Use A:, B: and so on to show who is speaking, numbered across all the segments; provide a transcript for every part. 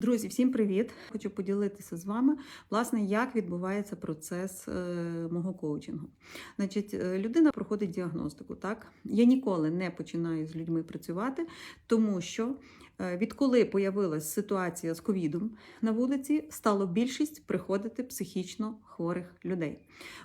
A: Друзі, всім привіт! Хочу поділитися з вами, власне, як відбувається процес е, мого коучингу. Значить, е, людина проходить діагностику. Так, я ніколи не починаю з людьми працювати, тому що відколи появилась ситуація з ковідом на вулиці, стало більшість приходити психічно хворих людей.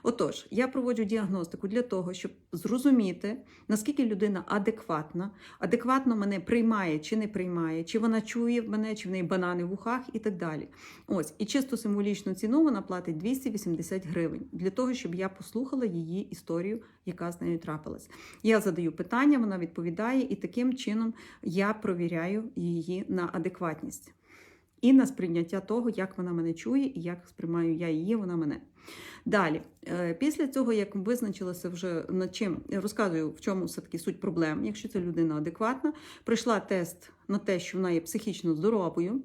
A: Отож, я проводжу діагностику для того, щоб зрозуміти, наскільки людина адекватна, адекватно мене приймає чи не приймає, чи вона чує мене, чи в неї банани в ухах і так далі. Ось, і чисто символічну ціну вона платить 280 гривень для того, щоб я послухала її історію, яка з нею трапилась. Я задаю питання, вона відповідає, і таким чином я провіряю на адекватність. І на сприйняття того, як вона мене чує, і як сприймаю я її, вона мене. Далі, е, після цього, як визначилося вже над чим, розказую, в чому все-таки суть проблем, якщо ця людина адекватна, пройшла тест на те, що вона є психічно здоровою.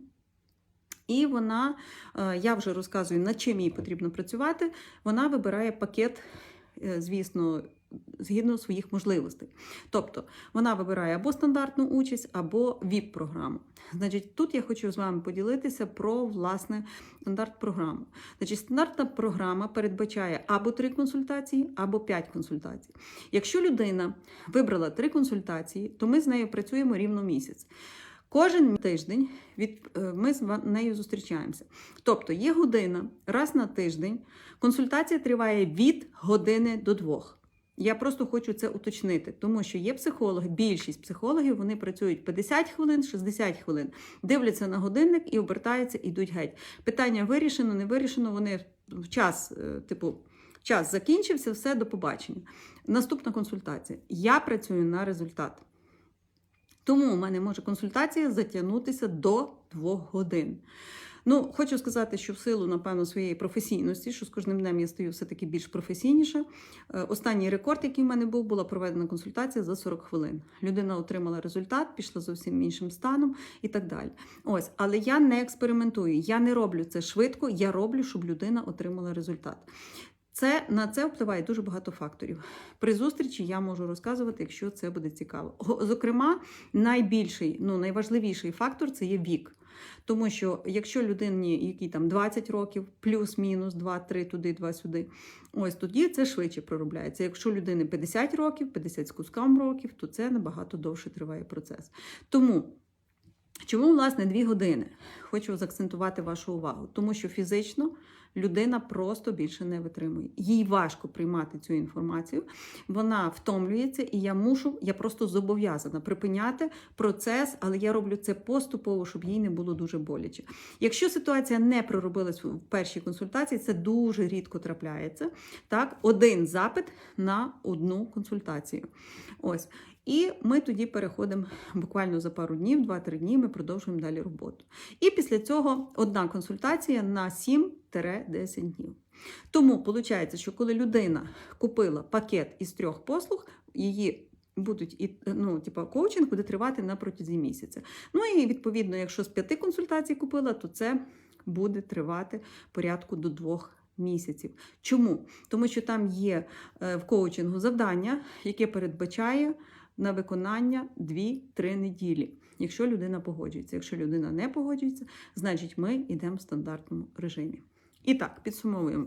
A: І вона, е, я вже розказую, над чим їй потрібно працювати. Вона вибирає пакет, е, звісно, згідно своїх можливостей. Тобто вона вибирає або стандартну участь, або ВІП-програму. Значить, тут я хочу з вами поділитися про власне стандарт-програму. Значить, стандартна програма передбачає або три консультації, або п'ять консультацій. Якщо людина вибрала три консультації, то ми з нею працюємо рівно місяць. Кожен тиждень від, е, ми з нею зустрічаємося. Тобто є година раз на тиждень. Консультація триває від години до двох. Я просто хочу це уточнити, тому що є психологи, більшість психологів вони працюють 50 хвилин, 60 хвилин, дивляться на годинник і обертаються, ідуть геть. Питання вирішено, не вирішено. Вони в час, е, типу, час закінчився, все до побачення. Наступна консультація. Я працюю на результат. Тому у мене може консультація затягнутися до двох годин. Ну, хочу сказати, що в силу, напевно, своєї професійності, що з кожним днем я стаю все-таки більш професійніша. е, Останній рекорд, який в мене був, була проведена консультація за 40 хвилин. Людина отримала результат, пішла зовсім іншим станом і так далі. Ось, але я не експериментую, я не роблю це швидко, я роблю, щоб людина отримала результат. Це на це впливає дуже багато факторів. При зустрічі я можу розказувати, якщо це буде цікаво. Зокрема, найбільший, ну найважливіший фактор це є вік. Тому що якщо людині, якій там 20 років, плюс-мінус 2-3 туди, 2 сюди, ось тоді це швидше проробляється. Якщо людини 50 років, 50 з куском років, то це набагато довше триває процес. Тому. Чому, власне, дві години? Хочу заакцентувати вашу увагу, тому що фізично людина просто більше не витримує. Їй важко приймати цю інформацію, вона втомлюється, і я мушу, я просто зобов'язана припиняти процес, але я роблю це поступово, щоб їй не було дуже боляче. Якщо ситуація не проробилась в першій консультації, це дуже рідко трапляється. Так, один запит на одну консультацію. Ось. І ми тоді переходимо буквально за пару днів, 2-3 дні, ми продовжуємо далі роботу. І після цього одна консультація на 7-10 днів. Тому виходить, що коли людина купила пакет із трьох послуг, її будуть і ну, типу, коучинг буде тривати на протязі місяця. Ну і відповідно, якщо з п'яти консультацій купила, то це буде тривати порядку до двох. Місяців. Чому? Тому що там є е, в коучингу завдання, яке передбачає на виконання 2-3 неділі, якщо людина погоджується. Якщо людина не погоджується, значить ми йдемо в стандартному режимі. І так, підсумовуємо.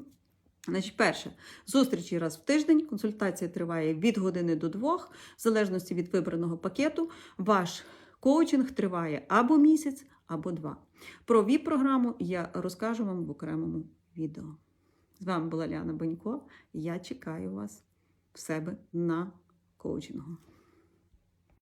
A: Значить, перше, зустрічі раз в тиждень. Консультація триває від години до двох, в залежності від вибраного пакету. Ваш коучинг триває або місяць, або два. Про ВІП-програму я розкажу вам в окремому відео. З вами була Ліана Бонько. Я чекаю вас в себе на коучингу.